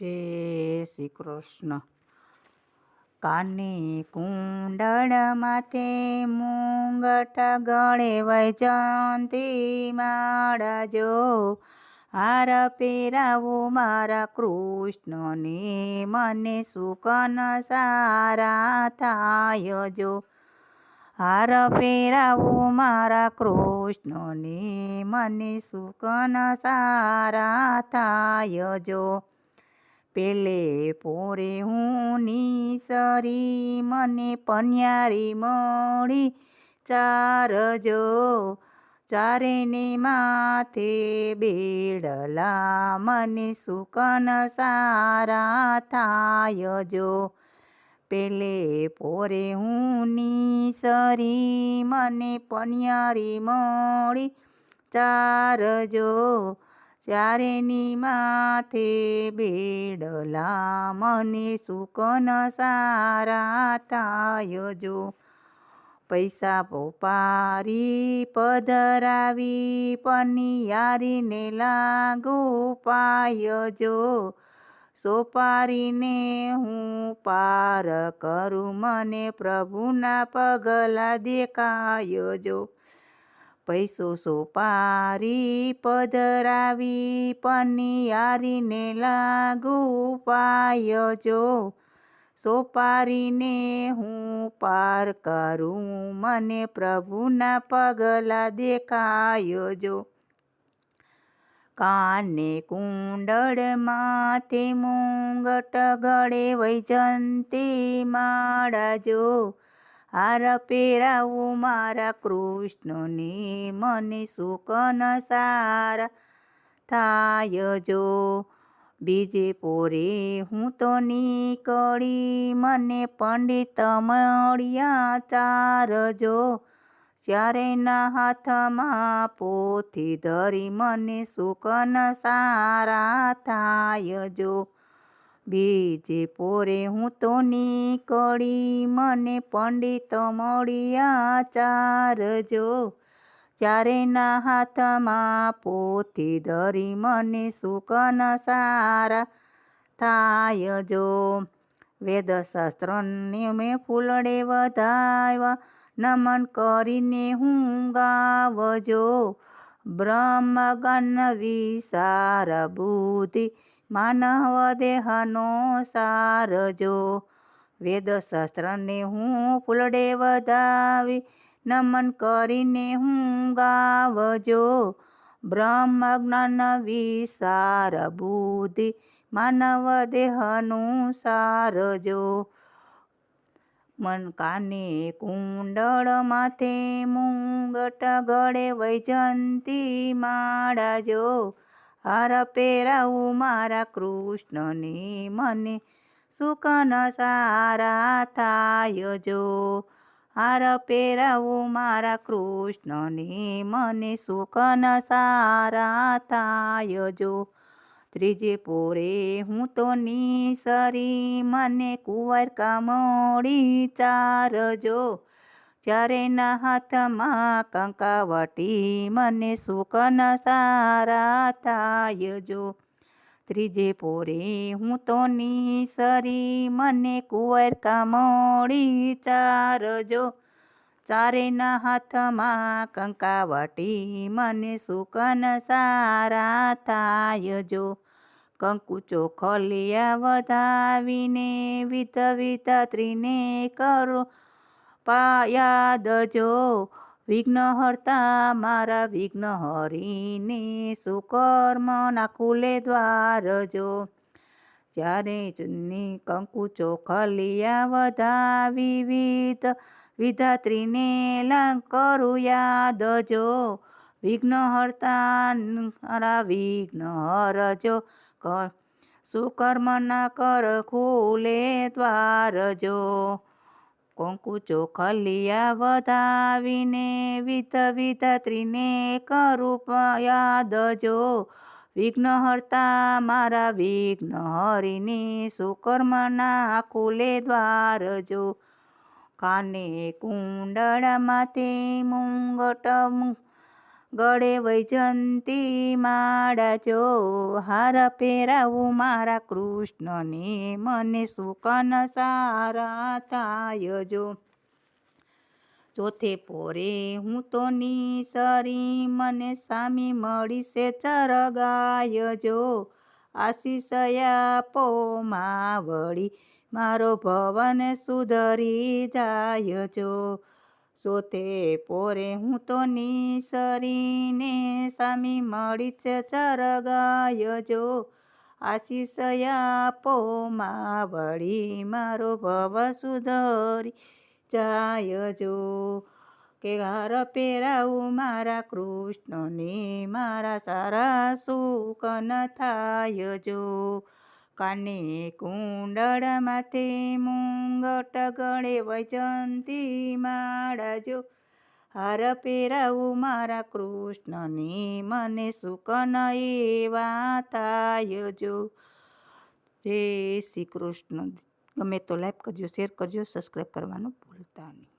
જય શ્રી કૃષ્ણ. કાને કુંડળ માથે મુંગટ ગળે વૈજંતી માળા જો. હાર પહેરાવો મારા કૃષ્ણને, મને સુકન સારા થાય જો. હાર પહેરાવો મારા કૃષ્ણને, મને સુકન સારા થાય જો. પેલે પોરે હું નિસરી, મને પન્યારી મળી. ચારજો ચારેને માથે બેડલા, મને સુકન સારા થાય જો. પેલે પોરે હું નિસરી, મને પન્યારી મળી. ચારજો ચારેની માથે બેડલા મને સુકન સારા થાય જો પૈસા પોપારી પધરાવી પનિયારીને લાગુ પાય જો સોપારીને હું પાર કરું મને પ્રભુના પગલા દેખાય જો પૈસો સોપારી, પધરાવી, પનિયારીને લાગુ પાય જો સોપારીને હું પાર કરું, મને પ્રભુના પગલા દેખાય જો કાને કુંડળ માથે મુંગટ ગળે વૈજંતી માળા હાર પહેરાવું મારા કૃષ્ણને, મને સુકન સારા થાય જો. બીજે પોરે હું તો નીકળી, મને પંડિત મળ્યા ચારજો ચારેના હાથમાં પોથી ધરી, મને સુકન સારા થાય જો. બીજે પોરે હું તો નીકળી, મને પંડિત મળ્યા ચારજો ચારેના હાથમાં પોથી ધરી, મને સુકન સારા થાય જો. વેદશાસ્ત્રને મેં ફૂલડે વધાવ્યા નમન કરીને હું ગાવજો. બ્રહ્મગન વિસાર બુદ્ધિ માનવ દેહનો સારજો વેદશાસ્ત્રને હું ફૂલડે વધાવી, નમન કરીને હું ગાવજો. બ્રહ્મ જ્ઞાન વિસાર બુદ્ધિ, માનવ દેહનું સારજો મન કાને કુંડળ માથે મુંગટ ગળે વૈજંતી માળા જો. હાર પહેરાવું મારા કૃષ્ણને મને. સુકન સારા થાય જો. હાર પહેરાવું મારા કૃષ્ણને મને. સુકન સારા થાય જો. ત્રીજે પોરે હું તો નિસરી, મને કુંવર કામોડી ચારજો ચારેના હાથમાં કંકાવટી, મને સુકન સારા થાય જો. ત્રીજે પોરે હું તો નિસરી, મને કુંવર કામોડી ચારજો ચારેના હાથમાં કંકાવટી, મને સુકન સારા થાય જો. કંકુ ચોખલિયા વધાવીને વિધ વિધાત્રીને કરો. યાદ જો વિઘ્નહર્તા મારા વિઘ્ન હરીને સુકર્મના ખુલે દ્વારજો જ્યારે ચુન્ની કંકુ ચોખલિયા વધાવી વિવિધ વિધાત્રીને લંકરું યાદ જો. વિઘ્નહર્તા મારા વિઘ્ન હરજો સુકર્મના કર ખુલે દ્વાર જો. કંકુ ચોખલિયા વધાવીને વિધ વિધાત્રીને કરું યાદ જો વિઘ્નહર્તા મારા વિઘ્ન હરિની સુકર્મના કુલે દ્વાર જો કાને કુંડળ માથે મુંગટ ગળે વૈજંતી માળા જો હાર પહેરાવું મારા કૃષ્ણને. મને સુકન સારા થાય જો. ચોથે પોરે હું તો નિસરી, મને સામી મળીશે ચરગાય જો. આશીષયા પોમાં વળી મારો ભવન સુધરી જાય જો. સોતે પોરે હું તો નિસરીને સામી મળી છે ચરગાય જો. આશીષ આપો વળી મારો ભવ સુધરી જાય જો. કે હાર પહેરાવું મારા કૃષ્ણને, મારા સારા સુકન થાય જો. કાને કુંડળ માથે મુંગટ ગળે વૈજંતી માળા જો હાર પહેરાવું મારા કૃષ્ણની, મને સુકન એવા થાય જો. જય શ્રી કૃષ્ણ. ગમે તો લાઈક કરજો શેર કરજો સબસ્ક્રાઈબ કરવાનું ભૂલતા નહીં.